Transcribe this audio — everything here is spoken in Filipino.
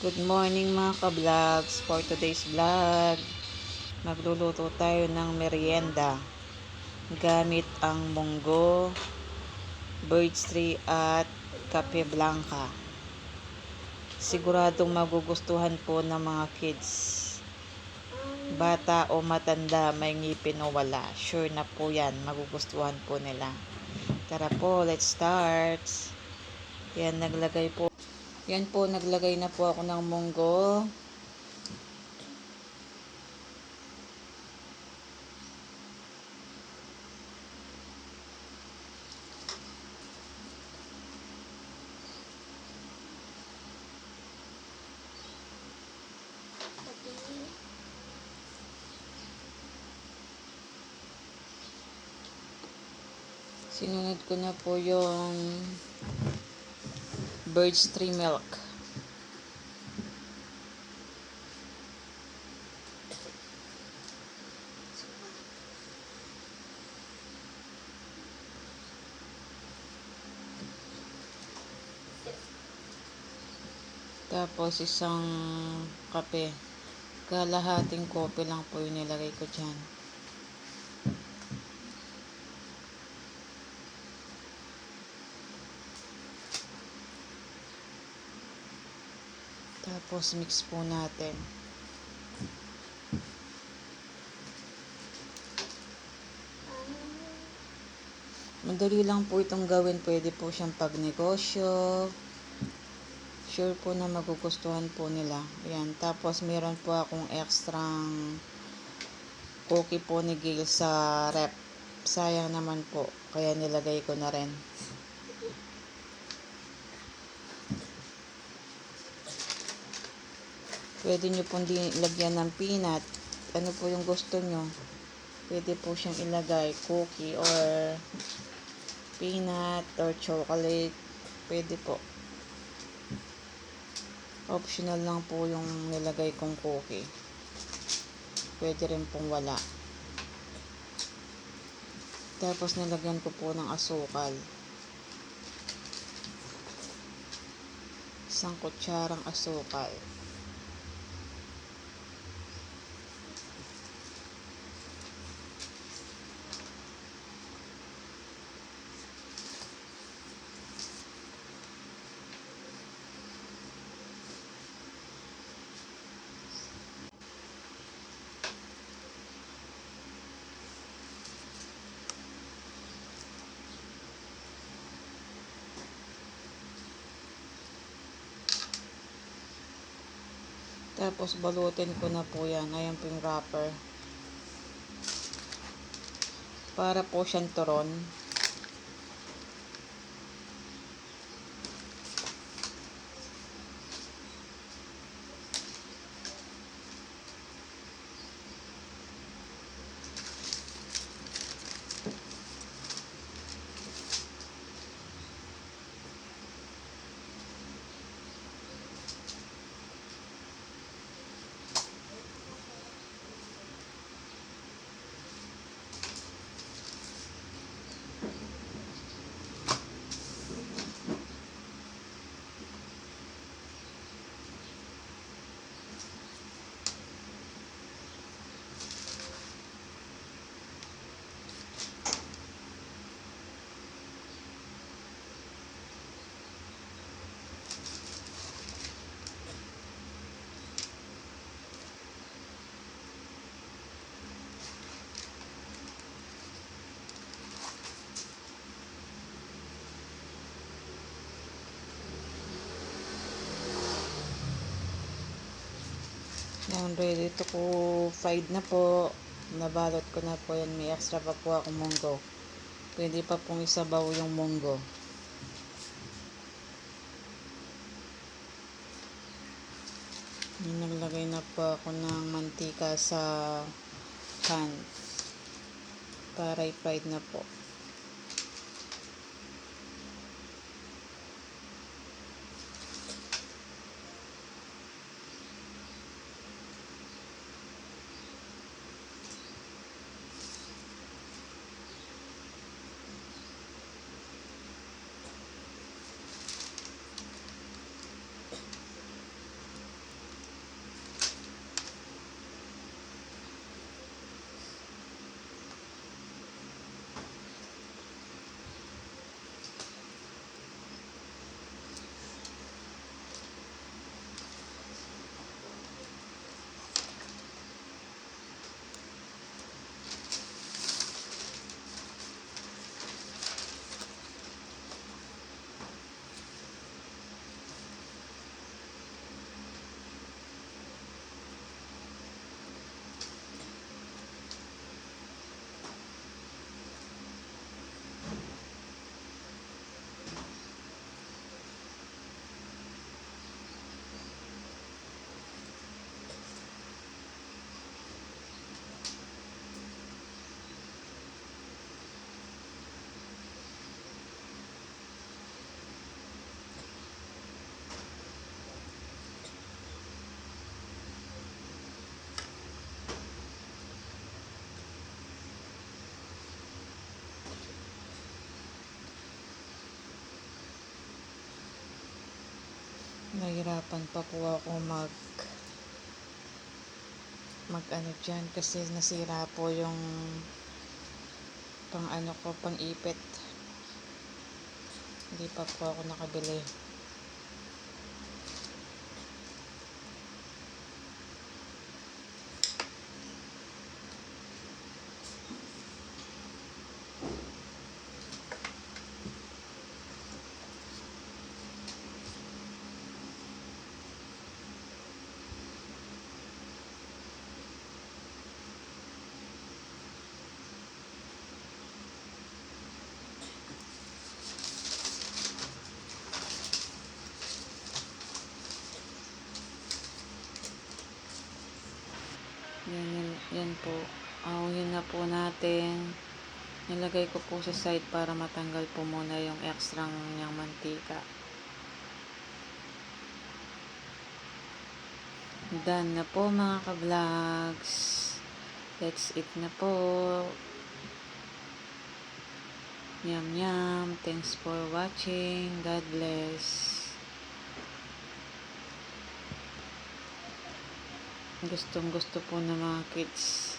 Good morning mga ka-vlogs. For today's vlog, magluluto tayo ng merienda gamit ang munggo, birch tree at kape blanca. Siguradong magugustuhan po ng mga kids. Bata o matanda, may ngipin o wala. Sure na po yan, magugustuhan po nila. Tara po, let's start. Yan, naglagay po yan po, naglagay na po ako ng munggo. Sinunod ko na po yung birch tree milk. Tapos isang kape. Kalahating kope lang po yung nilagay ko dyan. Tapos mix po natin. Madali lang po itong gawin. Pwede po siyang pagnegosyo. Sure po na magugustuhan po nila. Ayan. Tapos meron po akong extrang cookie po ni Gail sa rep. Sayang naman po. Kaya nilagay ko na rin. Pwede nyo pong lagyan ng peanut. Ano po yung gusto nyo. Pwede po siyang ilagay cookie or peanut or chocolate. Pwede po. Optional lang po yung nilagay kong cookie. Pwede rin pong wala. Tapos nilagyan ko po ng asukal. Isang kutsarang asukal. Tapos balutin ko na po yan. Ayan po yung wrapper. Para po siyang turon. Yan, ready to ko fried na po. Nabalot ko na po yan. May extra pa po ako munggo. Pwede pa pong isabaw yung munggo. Naglagay na po ako ng mantika sa pan. Para i-fried na po. Nahirapan pa po ako mag mag ano dyan kasi nasira po yung pang ano ko, pang ipit. Hindi pa po ako nakabili. Yan, po. Awin na po natin. Nilagay ko po sa side para matanggal po muna yung extra niyang mantika. Done na po mga ka-vlogs. Let's eat na po. Yum yum. Thanks for watching. God bless. Gustong gusto po ng mga kids